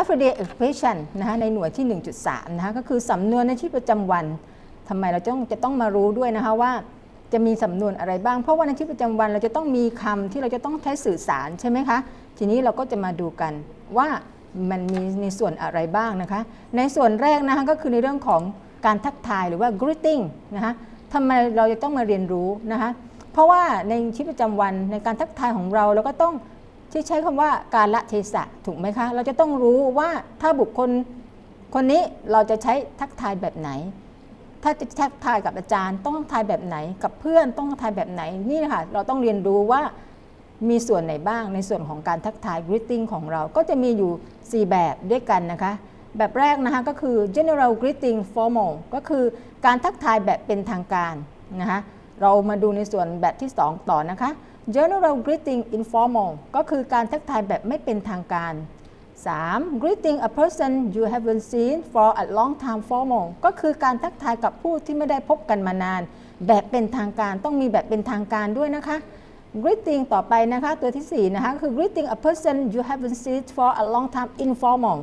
everyday expression นะคะในหน่วยที่ 1.3 นะคะก็คือสำนวนในชีวิตประจำวันทำไมเราต้องจะต้องมารู้ด้วยนะคะว่าจะมีสำนวนอะไรบ้าง เพราะว่าในชีวิตประจำวันเราจะต้องมีคำที่เราจะต้องใช้สื่อสารใช่ไหมคะ ทีนี้เราก็จะมาดูกันว่ามันมีในส่วนอะไรบ้างนะคะ ในส่วนแรกนะคะก็คือในเรื่องของการทักทายหรือว่า greeting นะคะทำไมเราจะต้องมาเรียนรู้นะคะ เพราะว่าในชีวิตประจำวันในการทักทายของเราเราก็ต้อง ที่ใช้คำว่าการละเทศะถูกไหมคะ เราจะต้องรู้ว่าถ้าบุคคลคนนี้เราจะใช้ทักทายแบบไหน ถ้าจะทักทายกับอาจารย์ ต้องทายแบบไหน กับเพื่อนต้องทายแบบไหนนี่นะคะเราต้องเรียนรู้ว่ามีส่วนไหนบ้างในส่วนของการทักทาย greeting ของเราก็จะมีอยู่ 4 แบบด้วยกันนะคะ แบบแรกนะคะก็คือ general greeting formal ก็คือการทักทายแบบเป็นทางการนะคะเรามาดูในส่วนแบบที่ 2 ต่อนะคะ general greeting informal ก็คือการทักทายแบบไม่เป็นทางการ 3. greeting a person you haven't seen for a long time formal ก็คือการทักทายกับผู้ที่ไม่ได้พบกันมานาน แบบเป็นทางการต้องมีแบบเป็นทางการด้วยนะคะ greeting ต่อไปนะคะ ตัวที่ 4 นะคะ คือ greeting a person you haven't seen for a long time informal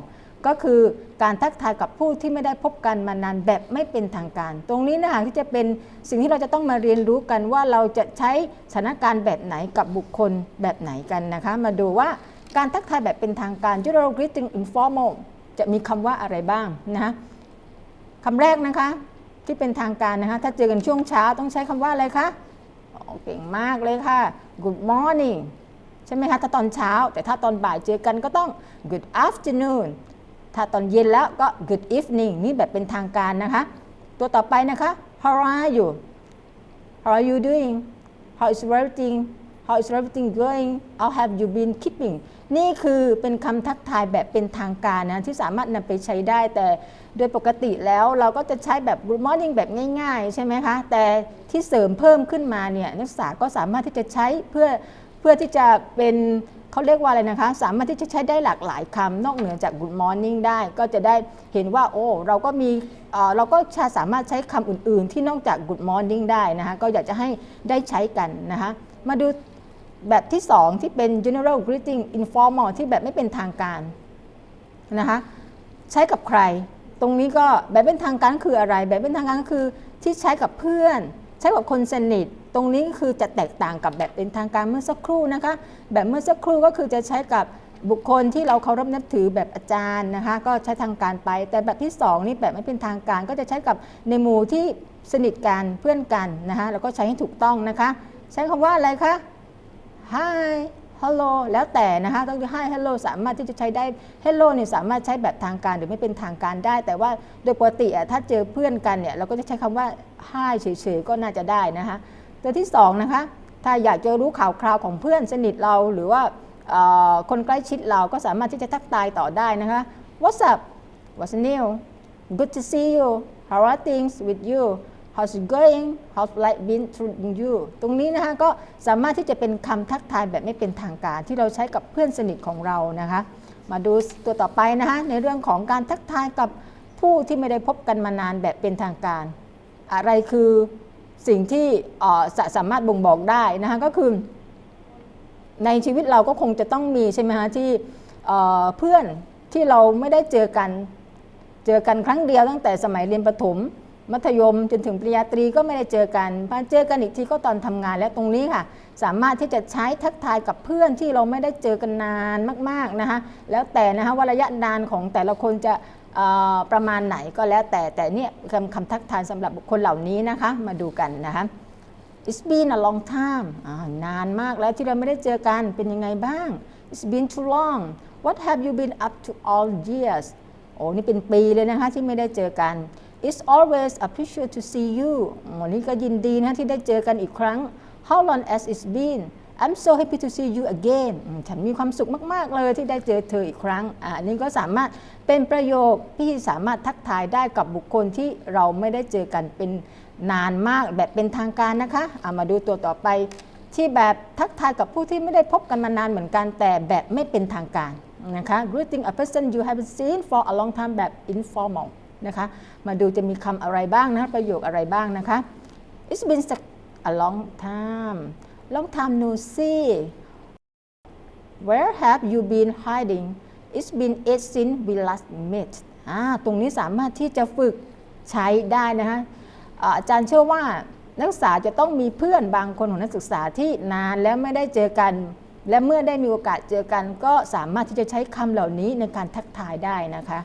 ก็คือการทักทายกับผู้ที่ไม่ได้พบกันมานานแบบไม่เป็นทางการ ตรงนี้นะคะที่จะเป็นสิ่งที่เราจะต้องมาเรียนรู้กันว่าเราจะใช้สถานการณ์แบบไหนกับบุคคลแบบไหนกันนะคะ มาดูว่าการทักทายแบบเป็นทางการ general greeting informal จะมีคำว่าอะไรบ้างนะคะคำแรกนะคะที่เป็นทางการนะคะถ้าเจอกันช่วงเช้าต้องใช้คำว่าอะไรคะเก่งมากเลยค่ะ Good morning ใช่ไหมคะ ถ้าตอนเช้า แต่ถ้าตอนบ่ายเจอกันก็ต้อง Good afternoon ถ้าตอนเย็นแล้วก็ Good evening นี่แบบเป็นทางการนะคะ ตัวต่อไปนะคะ How are you How are you doing How is everything How is everything going How have you been keeping นี่คือเป็นคำทักทายแบบเป็นทางการนะ ที่สามารถนำไปใช้ได้แต่โดยปกติแล้วเราก็จะใช้แบบ good morning แบบง่ายๆ ใช่ไหมคะ แต่ที่เสริมเพิ่มขึ้นมาเนี่ยนักศึกษาก็สามารถที่จะใช้เพื่อเพื่อที่จะเป็น เขาเรียกว่าอะไรนะคะ สามารถที่จะใช้ได้หลากหลายคำนอกเหนือจาก good morning ได้ ก็จะได้เห็นว่า โอ้ เราก็มีเราก็สามารถใช้คำอื่น ๆ ที่นอกจาก good morning ได้นะคะ ก็อยากจะให้ได้ใช้กันนะคะ มาดูแบบที่ 2 ที่เป็น general greeting informal ที่แบบไม่เป็นทางการนะคะ ใช้กับใคร ตรงนี้ก็แบบเป็นทางการคืออะไร แบบเป็นทางการก็คือที่ใช้กับเพื่อน ใช้กับคนสนิท ตรงนี้คือจะแตกต่างกับแบบเป็นทางการเมื่อสักครู่นะคะ แบบเมื่อสักครู่ก็คือจะใช้กับบุคคลที่เราเคารพนับถือแบบอาจารย์นะคะ ก็ใช้ทางการไป แต่แบบที่ 2 นี่แบบไม่เป็นทางการ ก็จะใช้กับในหมู่ที่สนิทกันเพื่อนกันนะคะแล้วก็ใช้ให้ถูกต้องนะคะ ใช้คำว่าอะไรคะ hi hello แล้วแต่นะคะต้อง hi hello สามารถที่จะใช้ได้ hello เนี่ยสามารถใช้แบบทางการหรือไม่เป็นทางการได้ แต่ว่าโดยปกติอะถ้าเจอเพื่อนกันเนี่ยเราก็จะใช้คำว่า hi เฉยๆก็น่าจะได้นะคะตัวที่2นะคะถ้าอยากจะรู้ข่าวคราวของเพื่อนสนิทเราหรือว่าคนใกล้ชิดเราก็สามารถที่จะทักทายต่อได้นะคะ What's up What's new Good to see you How are things with you How's it going How's life been treating you ตรงนี้นะคะก็สามารถที่จะเป็นคำทักทายแบบไม่เป็นทางการที่เราใช้กับเพื่อนสนิทของเรานะคะ มาดูตัวต่อไปนะคะในเรื่องของการทักทายกับผู้ที่ไม่ได้พบกันมานานแบบเป็นทางการ อะไรคือสิ่งที่สาสามารถบ่งบอกได้นะคะก็คือในชีวิตเราก็คงจะต้องมีใช่ไหมคะที่เพื่อนที่เราไม่ได้เจอกัน เจอกันครั้งเดียวตั้งแต่สมัยเรียนประถม มัธยมจนถึงปริญญาตรีก็ไม่ได้เจอกันพอเจอกันอีกทีก็ตอนทำงานแล้วตรงนี้ค่ะ สามารถที่จะใช้ทักทายกับเพื่อนที่เราไม่ได้เจอกันนานมากๆนะคะแล้วแต่นะคะว่าระยะนานของแต่ละคนจะประมาณไหนก็แล้วแต่แต่เนี่ยคำคำทักทายสำหรับบุคคลเหล่านี้นะคะมาดูกันนะคะ It's been a long time นานมากแล้วที่เราไม่ได้เจอกันเป็นยังไงบ้าง It's been too long What have you been up to all years โอ้นี่เป็นปีเลยนะคะที่ไม่ได้เจอกัน It's always a pleasure to see you โอ้นี่ก็ยินดีนะที่ได้เจอกันอีกครั้ง How long has it been I'm so happy to see you again ฉันมีความสุขมาก ๆ เลยที่ได้เจอเธออีกครั้ง อันนี้ก็สามารถเป็นประโยคที่สามารถทักทายได้กับบุคคลที่เราไม่ได้เจอกันเป็นนานมากแบบเป็นทางการนะคะเอามาดูตัวต่อไป ที่แบบทักทายกับผู้ที่ไม่ได้พบกันมานานเหมือนกันแต่แบบไม่เป็นทางการนะคะ greeting a person you haven't seen for a long time แบบ informal นะคะ มาดูจะมีคำอะไรบ้างนะประโยคอะไรบ้างนะคะ It's been a long time long time no see Where have you been hiding it's been eight since we last met อ่าตรงนี้สามารถที่จะฝึกใช้ได้นะคะอาจารย์เชื่อว่านักศึกษาจะต้องมีเพื่อนบางคนของนักศึกษาที่นานแล้วไม่ได้เจอกัน และเมื่อได้มีโอกาสเจอกัน ก็สามารถที่จะใช้คำเหล่านี้ในการทักทายได้นะคะ